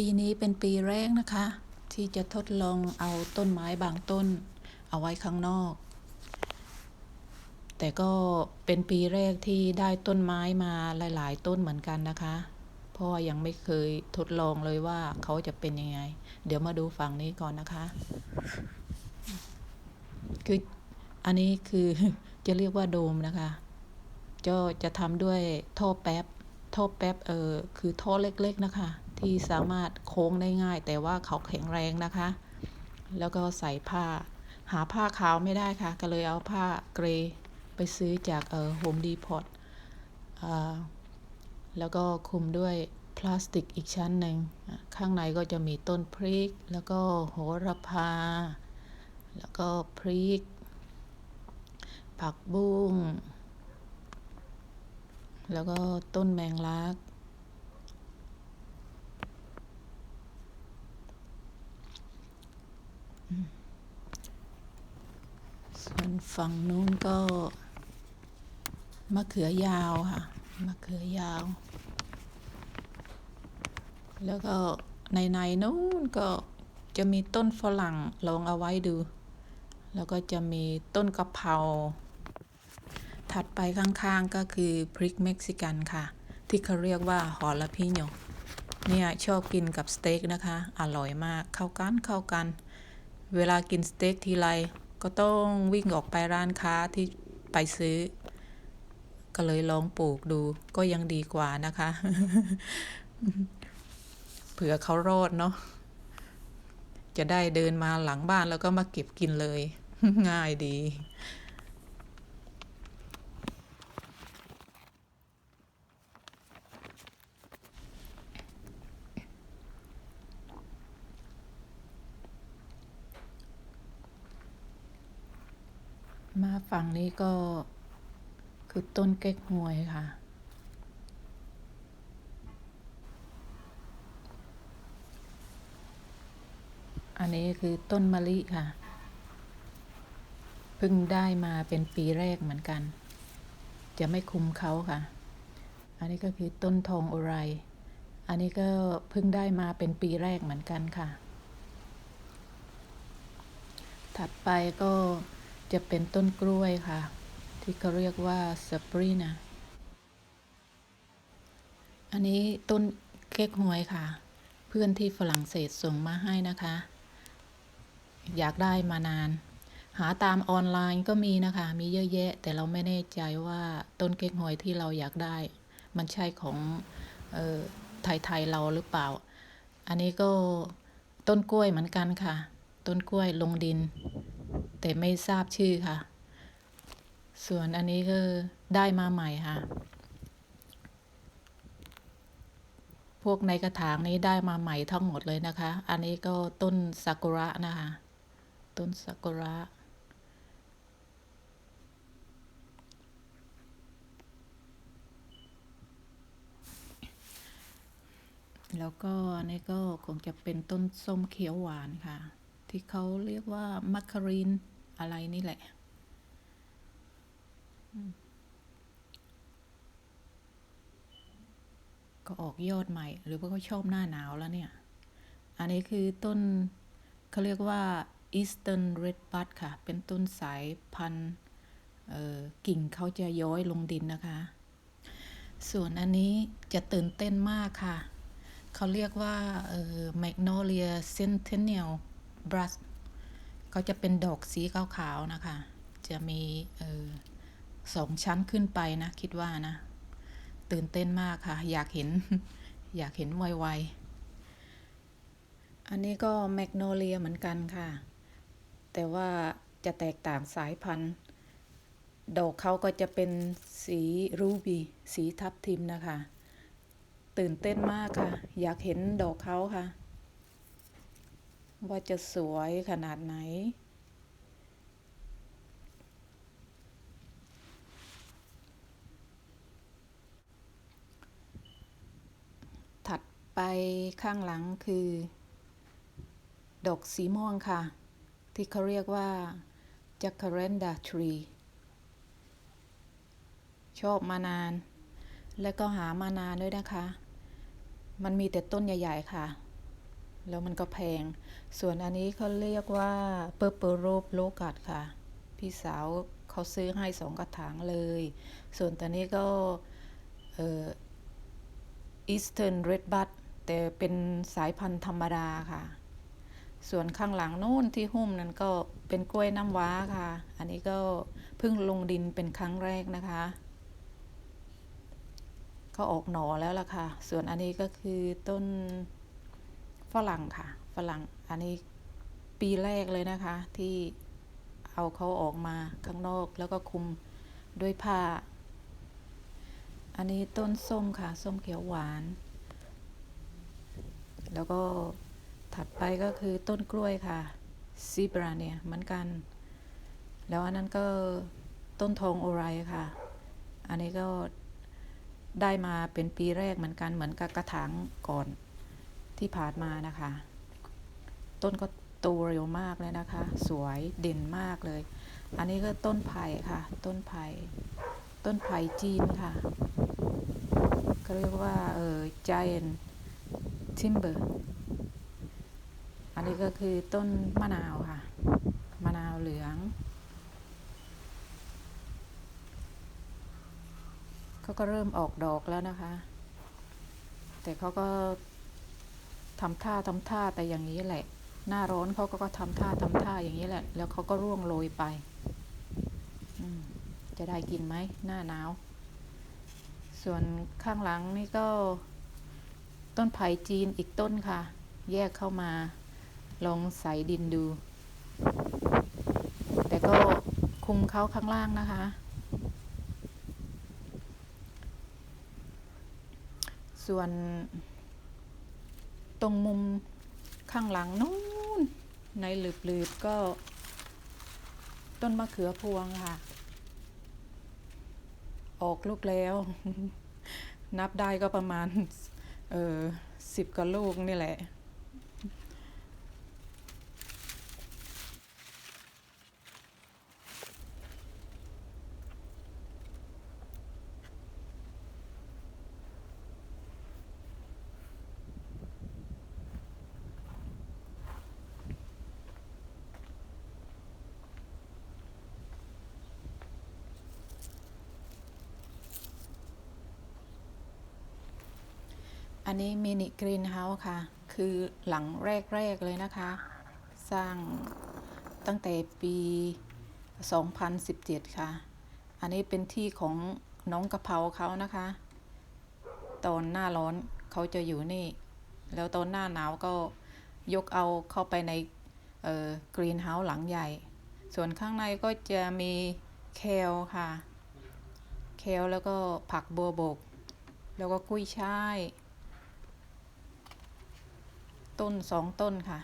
ปีนี้เป็นปีแรกนะคะ ที่จะทดลองเอาต้นไม้บางต้น เอาไว้ข้างนอก แต่ก็เป็นปีแรกที่ได้ต้นไม้มาหลาย ๆ ต้นเหมือนกันนะคะ เพราะว่ายังไม่เคยทดลองเลยว่าเขาจะเป็นยังไง เดี๋ยวมาดูฝั่งนี้ก่อนนะคะ คืออันนี้คือจะเรียกว่าโดมนะคะก็จะทำด้วยท่อแป๊บท่อแป๊บเออคือท่อเล็ก ๆ นะคะ ที่สามารถโค้งได้ง่าย แต่ว่าเขาแข็งแรงนะคะ แล้วก็ใส่ผ้า หาผ้าขาวไม่ได้ค่ะ ก็เลยเอาผ้าเกรย์ไปซื้อจากเออโฮมดีพอตแล้วก็คลุมด้วยพลาสติกอีกชั้นหนึ่ง ข้างในก็จะมีต้นพริก แล้วก็โหระพา แล้วก็พริก ผักบุ้ง แล้วก็ต้นแมงลัก ส่วน ฝั่งนู้นก็ มะเขือยาวค่ะ มะเขือยาว แล้วก็ในในนู้นก็จะมีต้นฝรั่งลองเอาไว้ดู แล้วก็จะมีต้นกะเพรา ถัดไปข้างๆก็คือพริกเม็กซิกันค่ะ ที่เขาเรียกว่าฮอลาพิโยเนี่ยชอบกินกับสเต็กนะคะ อร่อยมาก เข้ากันเข้ากัน เวลากินสเต็กทีไร ก็ต้องวิ่งออกไปร้านค้าที่ไปซื้อ ก็เลยลองปลูกดูก็ยังดีกว่านะคะ เผื่อเขารอดเนาะจะได้เดินมาหลังบ้านแล้วก็มาเก็บกินเลย ง่ายดี ฝั่งนี้ก็คือต้นเก๊กฮวยค่ะ อันนี้คือต้นมะลิค่ะ เพิ่งได้มาเป็นปีแรกเหมือนกัน จะไม่คุมเขาค่ะ อันนี้ก็คือต้นทองอุไร อันนี้ก็เพิ่งได้มาเป็นปีแรกเหมือนกันค่ะ ถัดไปก็ จะเป็นต้นกล้วยค่ะ ที่เขาเรียกว่าสปรีนะอันนี้ต้นเค้กหวยค่ะ เพื่อนที่ฝรั่งเศสส่งมาให้นะคะ อยากได้มานาน หาตามออนไลน์ก็มีนะคะ มีเยอะแยะ แต่เราไม่แน่ใจว่าต้นเก๊กฮวยที่เราอยากได้ มันใช่ของออไทยๆเราหรือเปล่า อันนี้ก็ต้นกล้วยเหมือนกันค่ะ ต้นกล้วยลงดิน แต่ไม่ทราบชื่อค่ะ ส่วนอันนี้ก็ได้มาใหม่ค่ะ พวกในกระถางนี้ได้มาใหม่ทั้งหมดเลยนะคะ อันนี้ก็ต้นซากุระนะคะ ต้นซากุระแล้วก็อันนี้ก็คงจะเป็นต้นส้มเขียวหวานค่ะ ที่เขาเรียกว่ามัคคาริน อะไรนี่แหละ ก็ออกยอดใหม่ หรือว่าเขาชอบหน้าหนาวแล้วเนี่ย อันนี้คือต้นเขาเรียกว่า Eastern Red Bud ค่ะ เป็นต้นสายพันธุ์เอ่อกิ่งเขาจะย้อยลงดินนะคะ ส่วนอันนี้จะตื่นเต้นมากค่ะ เขาเรียกว่าเอ่อ Magnolia Centennial Brush เขาจะเป็นดอกสีขาวๆนะคะ จะมีเออสองชั้นขึ้นไปนะ คิดว่านะ ตื่นเต้นมากค่ะ อยากเห็น อยากเห็นไวๆอันนี้ก็แมกโนเลียเหมือนกันค่ะ แต่ว่าจะแตกต่างสายพันธุ์ ดอกเขาก็จะเป็นสีรูบีสีทับทิมนะคะ ตื่นเต้นมากค่ะ อยากเห็นดอกเขาค่ะ ว่าจะสวยขนาดไหน ถัดไปข้างหลังคือ ดอกสีม่วงค่ะ ที่เขาเรียกว่า Jacaranda tree ชอบมานาน และก็หามานานด้วยนะคะ มันมีแต่ต้นใหญ่ ๆ ค่ะ แล้วมันก็แพง ส่วนอันนี้เขาเรียกว่าเปอร์เปโรโลกัดค่ะ พี่สาวเขาซื้อให้สองกระถางเลย ส่วนตัวนี้ก็เอ่อ Eastern Red Bud แต่เป็นสายพันธุ์ธรรมดาค่ะ ส่วนข้างหลังนู่นที่หุ้มนั้นก็เป็นกล้วยน้ำว้าค่ะ อันนี้ก็เพิ่งลงดินเป็นครั้งแรกนะคะก็ออกหน่อแล้วล่ะค่ะ ส่วนอันนี้ก็คือต้น ฝรั่งค่ะฝรั่งอันนี้ปีแรกเลยนะคะ ที่เอาเขาออกมาข้างนอกแล้วก็คุมด้วยผ้า อันนี้ต้นส้มค่ะ ส้มเขียวหวาน แล้วก็ถัดไปก็คือต้นกล้วยค่ะซีบราเนี่ยเหมือนกัน แล้วอันนั้นก็ต้นทองโอไรค่ะ อันนี้ก็ได้มาเป็นปีแรกเหมือนกันเหมือนกับกระถางก่อน ที่ผ่านมานะคะ ต้นก็โตเร็วมากเลยนะคะ สวยเด่นมากเลย อันนี้ก็ต้นไผ่ค่ะ ต้นไผ่ต้นไผ่จีนค่ะก็เรียกว่า เออ giant timber อันนี้ก็คือต้นมะนาวค่ะ มะนาวเหลือง เขาก็เริ่มออกดอกแล้วนะคะ แต่เขาก็ ทำท่าทำท่าแต่อย่างนี้แหละ หน้าร้อนเขาก็ทำท่าทำท่าอย่างนี้แหละ แล้วเขาก็ร่วงโรยไปจะได้กินไหมหน้าหนาว ส่วนข้างหลังนี่ก็ ต้นไผ่จีนอีกต้นค่ะ แยกเข้ามา ลองใส่ดินดู แต่ก็คุมเขาข้างล่างนะคะ ส่วน ตรงมุมข้างหลังนู้นในหลืบๆก็ ต้นมะเขือพวงค่ะ ออกลูกแล้ว นับได้ก็ประมาณ เออสิบกว่าลูกนี่แหละ อันนี้มินิกรีนเฮาส์ค่ะ คือหลังแรก ๆ เลยนะคะ สร้างตั้งแต่ปี 2017 ค่ะ อันนี้เป็นที่ของน้องกระเพราเขานะคะ ตอนหน้าร้อนเขาจะอยู่นี่ แล้วตอนหน้าหนาวก็ยกเอาเข้าไปในกรีนเฮาส์หลังใหญ่ ส่วนข้างในก็จะมีเคลค่ะ เคลแล้วก็ผักบัวบก แล้วก็กุ้ยช่าย ต้นสองต้นค่ะ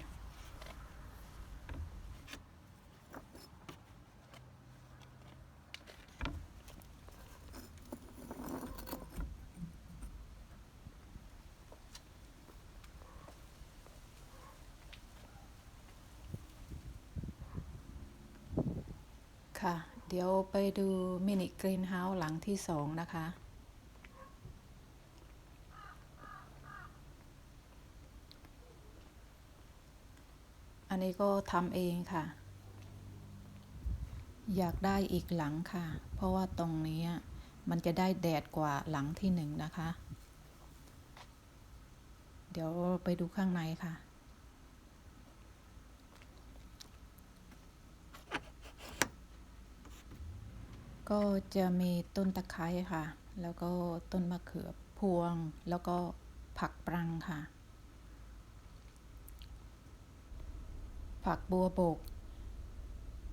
ค่ะ เดี๋ยวไปดูมินิกรีนเฮาส์หลังที่สองนะคะ อันนี้ ก็ทำเองค่ะ อยากได้อีกหลังค่ะ เพราะว่าตรงนี้มันจะได้แดดกว่าหลังที่หนึ่งนะคะ เดี๋ยวไปดูข้างในค่ะก็จะมีต้นตะไคร้ค่ะ แล้วก็ต้นมะเขือพวง แล้วก็ผักปรังค่ะ ผักบัวบก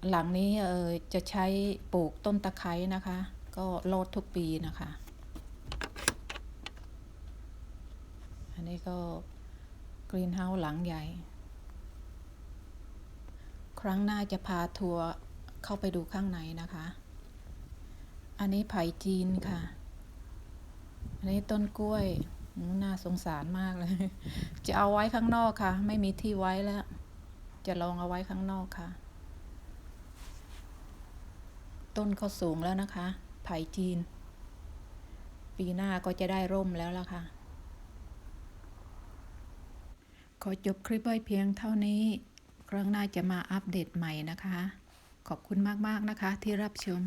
หลังนี้เออจะใช้ปลูกต้นตะไคร้นะคะ ก็โลดทุกปีนะคะ อันนี้ก็กรีนเฮาส์หลังใหญ่ ครั้งหน้าจะพาทัวร์เข้าไปดูข้างในนะคะ อันนี้ไผ่จีนค่ะ อันนี้ต้นกล้วย น่าสงสารมากเลย จะเอาไว้ข้างนอกค่ะ ไม่มีที่ไว้แล้ว จะลองเอาไว้ข้างนอกค่ะ ต้นก็สูงแล้วนะคะ ไผ่จีน ปีหน้าก็จะได้ร่มแล้วล่ะค่ะ ขอจบคลิปไว้เพียงเท่านี้ ครั้งหน้าจะมาอัปเดตใหม่นะคะ ขอบคุณมาก ๆ นะคะที่รับชม